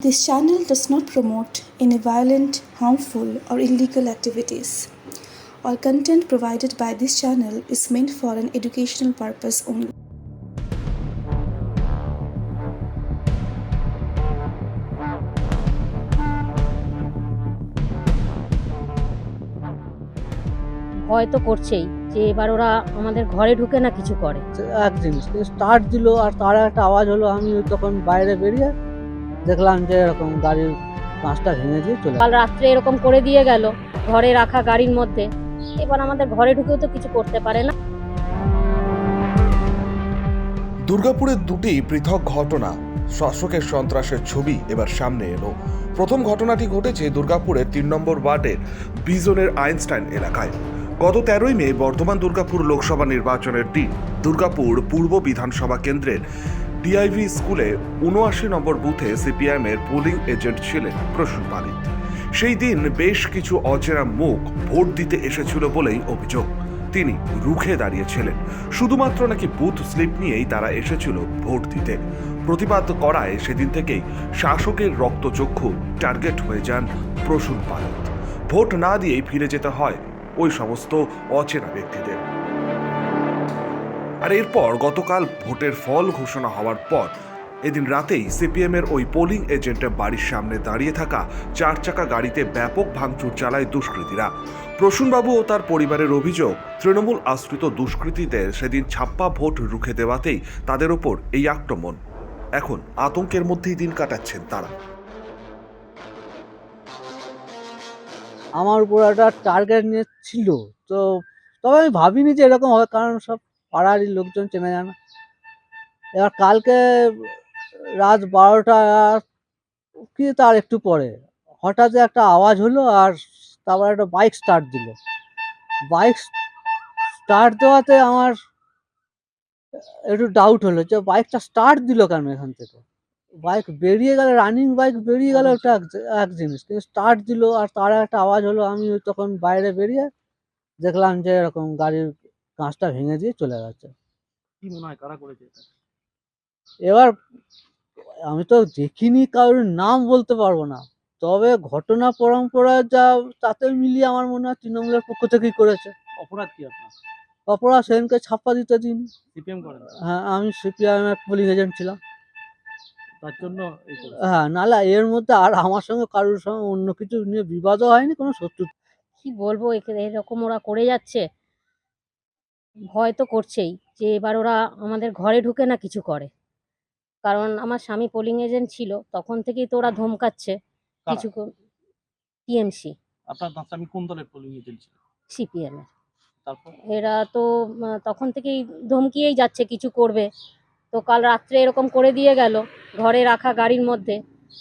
This channel does not promote any violent, harmful, or illegal activities. All content provided by this channel is meant for an educational purpose only. ভয় তো করছেই যে এবার ওরা আমাদের ঘরে ঢুকে না কিছু করে এক জিনিস স্টার্ট দিল আর তার একটা আওয়াজ হলো আমি তখন বাইরে বেরিয়ে দেখলাম যে এরকম গাড়ির কাঁচটা ভেঙে দিয়ে চলে কাল রাত্রে এরকম করে দিয়ে গেল ঘরে রাখা গাড়ির মধ্যে। এবার আমাদের ঘরে ঢুকেও তো কিছু করতে পারে না। দুর্গাপুরের দুটি পৃথক ঘটনা শাসকের সন্ত্রাসের ছবি এবার সামনে এলো। প্রথম ঘটনাটি ঘটেছে দুর্গাপুরের তিন নম্বর ওয়ার্ডের বিজনের আইনস্টাইন এলাকায়। গত তেরোই মে বর্ধমান দুর্গাপুর লোকসভা নির্বাচনের দিন দুর্গাপুর পূর্ব বিধানসভা কেন্দ্রের ডিআইভি স্কুলে উনআশি নম্বর বুথে সিপিআইএমের পোলিং এজেন্ট ছিলেন প্রসূন পালিত সেই দিন বেশ কিছু অচেনা মুখ ভোট দিতে এসেছিল বলেই অভিযোগ। তিনি রুখে দাঁড়িয়েছিলেন। শুধুমাত্র নাকি বুথ স্লিপ নিয়েই তারা এসেছিল ভোট দিতে। প্রতিবাদ করায় সেদিন থেকেই শাসকের রক্তচক্ষু টার্গেট হয়ে যান প্রসূন পালিত ভোট না দিয়েই ফিরে যেতে হয় ওই সমস্ত অচেনা ব্যক্তিদের। আর এরপর গতকাল ভোটের ফল ঘোষণা হওয়ার পর এদিন রাতেই সিপিএম এর ওই পোলিং এজেন্টের বাড়ির সামনে দাঁড়িয়ে থাকা চার চাকা গাড়িতে ব্যাপক ভাঙচুর চালায় দুষ্কৃতীরা। প্রসূনবাবু ও তার পরিবারের অভিযোগ, তৃণমূল আশ্রিত দুষ্কৃতীদের সেদিন ছাপ্পা ভোট রুখে দেওয়াতেই তাদের ওপর এই আক্রমণ। এখন আতঙ্কের মধ্যেই দিন কাটাচ্ছেন তারা। আমার উপর একটা টার্গেট নিয়ে ছিল। তো তবে আমি ভাবিনি যে এরকম হবে, কারণ সব পাড়ারই লোকজন চেনা জানা এবার কালকে রাত বারোটা কি তার একটু পরে। হঠাৎ একটা আওয়াজ হলো আর তারপর একটা বাইক স্টার্ট দিল। বাইক স্টার্ট দেওয়াতে আমার একটু ডাউট হলো যে বাইকটা স্টার্ট দিল কেন এখান থেকে? বাইক বেরিয়ে গেল রানিং বাইক বেরিয়ে গেল ওটা এক জিনিস। কিন্তু স্টার্ট দিল আর তার একটা আওয়াজ হলো, আমি তখন বাইরে বেরিয়ে দেখলাম যে এরকম গাড়ির কাঁচটা ভেঙে দিয়ে চলে গেছে। কি মনে হয় কারা করেছে এটা? এবার আমি তো দেখিনি কারোর নাম বলতে পারব না। তবে ঘটনা পরম্পরা যা তাতে মিলিয়ে আমার মনে হয় তৃণমূলের পক্ষ থেকেই করেছে। অপরাধ কি আপনার? অপরাধ সেদিনকে ছাপ্পা দিতে দিন সিপিএম করেন? হ্যাঁ আমি সিপিআইএম এর পোলিং এজেন্ট ছিলাম। তার জন্য এই করেছে। হ্যাঁ নাহলে এর মধ্যে আর আমার সঙ্গে কারোর সঙ্গে অন্য কিছু নিয়ে বিবাদও হয়নি কোনো শত্রু কি বলব একে- এরকম ওরা করে যাচ্ছে। ভয় তো করছেই যে এবার ওরা আমাদের ঘরে ঢুকে না কিছু করে। কারণ আমার স্বামী পোলিং এজেন্ট ছিল তখন থেকেই তো ওরা ধমকাচ্ছে কিছু টিএমসি আপনার স্বামী কোন দলের পোলিং এজেন্ট ছিল সিপিএম এর। এরা তো তখন থেকেই ধমকিয়েই যাচ্ছে কিছু করবে। তো কাল রাত্রে এরকম করে দিয়ে গেল ঘরে রাখা গাড়ির মধ্যে।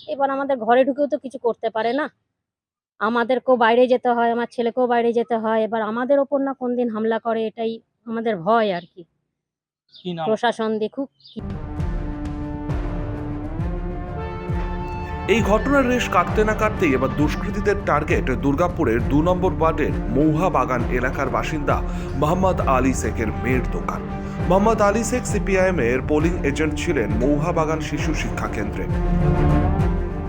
এবার আমাদের ঘরে ঢুকেও তো কিছু করতে পারে না। আমাদেরকেও বাইরে যেতে হয় আমার ছেলেকেও বাইরে যেতে হয়। এবার আমাদের ওপর না কোন দিন হামলা করে এটাই আমাদের ভয় আর কি। প্রশাসন দেখুক এই ঘটনার রেশ কাটতে না কাটতেই এবার দুষ্কৃতীদের টার্গেট দুর্গাপুরের দু নম্বর ওয়ার্ডের মৌহা বাগান এলাকার বাসিন্দা মোহাম্মদ আলী শেখের মেয়ের দোকান। মোহাম্মদ আলী শেখ সিপিআইএম এর পোলিং এজেন্ট ছিলেন মৌহা বাগান শিশু শিক্ষা কেন্দ্রে।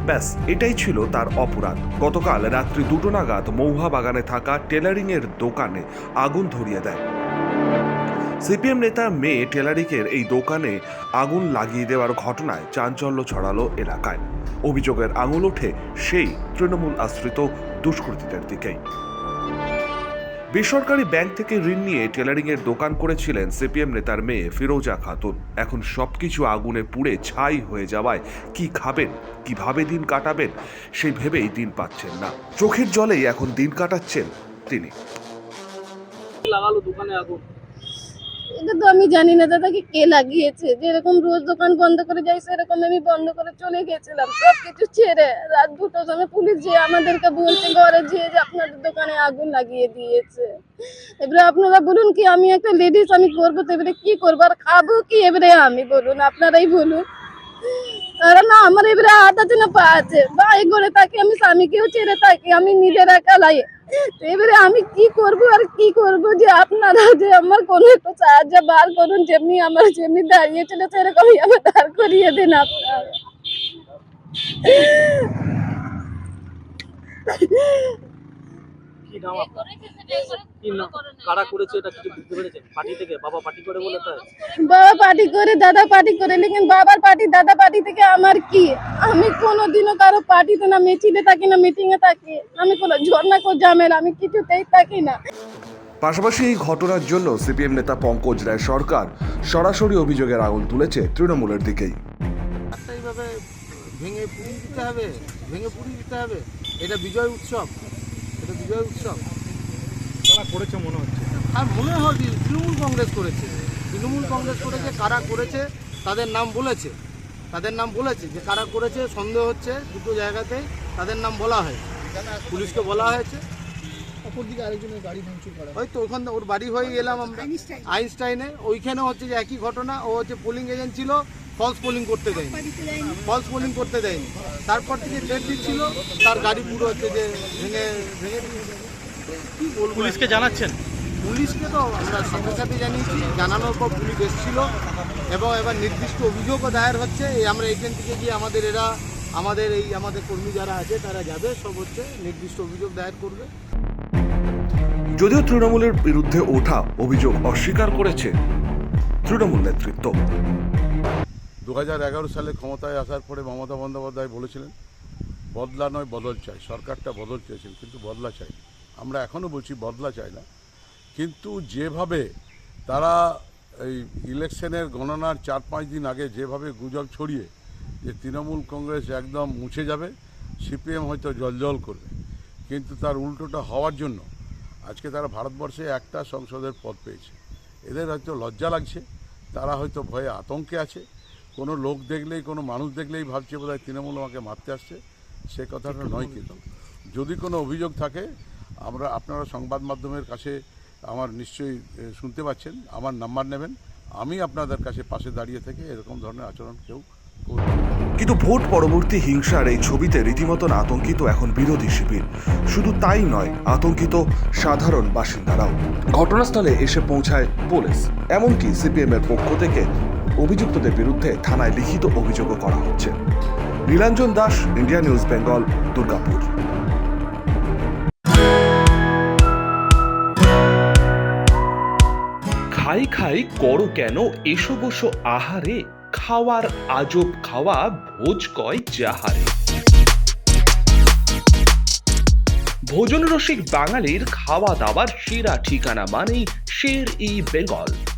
ব্যাস এটাই ছিল তার অপরাধ। গতকাল রাত্রি দুটো নাগাদ মৌহা বাগানে থাকা টেলারিং এর দোকানে আগুন ধরিয়ে দেয়। সিপিএম নেতা মেয়ে টেলারিংয়ের এই দোকানে আগুন লাগিয়ে দেওয়ার ঘটনায় চাঞ্চল্য ছড়ালো এলাকায়। অভিযোগের আঙুল ওঠে সেই তৃণমূল আশ্রিত দুষ্কৃতীদের দিকেই। বেসরকারি ব্যাংক থেকে ঋণ নিয়ে টেলারিং এর দোকান করেছিলেন সিপিএম নেতার মেয়ে ফিরোজা খাতুন। এখন সবকিছু আগুনে পুড়ে ছাই হয়ে যাওয়ায় কি খাবেন, কীভাবে দিন কাটাবেন, সেই ভেবেই দিন পাচ্ছেন না। চোখের জলেই এখন দিন কাটাচ্ছেন তিনি। লাগালো দোকানে আগুন। এটা তো আমি জানি না দাদাকে কে লাগিয়েছে। যেরকম রোজ দোকান বন্ধ করে যাই, সেরকম আমি বন্ধ করে চলে গেছিলাম। সব কিছু ছেড়ে রাত দুটোর সময় পুলিশ যে আমাদেরকে বলছে, ঘরে যে যে আপনাদের দোকানে আগুন লাগিয়ে দিয়েছে। এবারে আপনারা বলুন কি, আমি একটা লেডিস আমি করব তো এবারে কি করব? আর খাব কি এবারে আমি বলুন, আপনারাই বলুন। না, আমার এবারে হাত আছে না, পা আছে। ভাই করে থাকি আমি, স্বামীকেও ছেড়ে থাকি আমি নিজের একা তো এবারে আমি কি করব আর কি করব যে আপনারা যে আমার কোনো একটু সাহায্য বার করুন, যেমনি আমার যেমনি দাঁড়িয়েছিল সেরকমই আমার দাঁড় করিয়ে দিন আপনারা। কি নাম আপনার? কি নাম? কারা করেছে এটা কিছু বুঝতে পেরেছেন? পার্টি থেকে? বাবা পার্টি করে বলে তাই বাবা পার্টি করে দাদা পার্টি করে লেকিন বাবার পার্টি দাদা পার্টি থেকে আমার কি? আমি কোনোদিনও কারও পার্টিতে না মিছিলে থাকি না মিটিং এ থাকি। আমি কোনো ঝর্ণা কো ঝামেলা আমি কিছুতেই থাকি না। পাশাপাশি এই ঘটনার জন্য সিপিএম নেতা পঙ্কজ রায় সরকার সরাসরি অভিযোগের আঙুল তুলেছে তৃণমূলের দিকেই। ভেঙে পুড়িয়ে দিতে হবে ভেঙে পুড়িয়ে দিতে হবে। এটা বিজয় উৎসব। এটা বিজয় উৎসব। তারা করেছে মনে হচ্ছে? আর মনে হয় যে তৃণমূল কংগ্রেস করেছে। তৃণমূল কংগ্রেস করেছে কারা করেছে তাদের নাম বলেছে। তাদের নাম বলেছে যে কারা করেছে সন্দেহ হচ্ছে দুটো জায়গাতে তাদের নাম বলা হয় পুলিশকে বলা হয়েছে। অপরদিকে আরেকজনের গাড়ি ভাঙচুর করা ওই তো ওখান ওর বাড়ি হয়ে গেলাম আমরা। আইনস্টাইনে। ওইখানে হচ্ছে যে একই ঘটনা ও হচ্ছে পোলিং এজেন্ট ছিল ফলস পোলিং করতে দেয়নি। ফলস পোলিং করতে দেয়নি। তারপর থেকে ডেট দিচ্ছিল তার গাড়ি পুরো হচ্ছে যে ভেঙে ভেঙে পুলিশকে জানাচ্ছেন? পুলিশকে তো আমরা সাথে সাথে জানিয়েছি জানানোর পর পুলিশ এসেছিল এবং এবার নির্দিষ্ট অভিযোগও দায়ের হচ্ছে। এই আমরা এখান থেকে গিয়ে আমাদের এরা আমাদের এই আমাদের কর্মী যারা আছে তারা যাবে সব হচ্ছে নির্দিষ্ট অভিযোগ দায়ের করবে। যদিও তৃণমূলের বিরুদ্ধে ওঠা অভিযোগ অস্বীকার করেছে তৃণমূল নেতৃত্ব। দু হাজার এগারো সালে ক্ষমতায় আসার পরে মমতা বন্দ্যোপাধ্যায় বলেছিলেন, বদলা নয়, বদল চাই। সরকারটা বদল চেয়েছেন কিন্তু বদলা চাই। আমরা এখনও বলছি বদলা চাই না। কিন্তু যেভাবে তারা এই ইলেকশনের গণনার চার পাঁচ দিন আগে যেভাবে গুজব ছড়িয়ে যে তৃণমূল কংগ্রেস একদম মুছে যাবে, সিপিএম হয়তো জলজল করবে। কিন্তু তার উল্টোটা হওয়ার জন্য আজকে তারা ভারতবর্ষে একটা সংসদের পদ পেয়েছে। এদের হয়তো লজ্জা লাগছে, তারা হয়তো ভয়ে আতঙ্কে আছে। কোনো লোক দেখলেই কোনো মানুষ দেখলেই ভাবছে বোধহয় তৃণমূল আমাকে মারতে আসছে। সে কথাটা নয় কিন্তু। যদি কোনো অভিযোগ থাকে আমরা আপনারা সংবাদ মাধ্যমের কাছে আমার নিশ্চয়ই শুনতে পাচ্ছেন আমার নাম্বার নেবেন। আমি আপনাদের কাছে পাশে দাঁড়িয়ে থেকে এরকম ধরনের আচরণ কেউ করবে কিন্তু ভোট পরবর্তী হিংসার এই ছবিতে রীতিমতন আতঙ্কিত এখন বিরোধী শিবির। শুধু তাই নয় আতঙ্কিত সাধারণ বাসিন্দারাও। ঘটনাস্থলে এসে পৌঁছায় পুলিশ। এমনকি সিপিএম এর পক্ষ থেকে অভিযুক্তদের বিরুদ্ধে থানায় লিখিত অভিযোগও করা হচ্ছে। Nilanjan Das, India news, Bengal, Durgapur. খাই খাই করো কেন? এসো বসো আহারে। খাওয়ার আজব খাওয়া, ভোজ কয় যাহারে। ভোজন রসিক বাঙালির খাওয়া দাওয়ার সেরা ঠিকানা মানেই Sher e Bengal.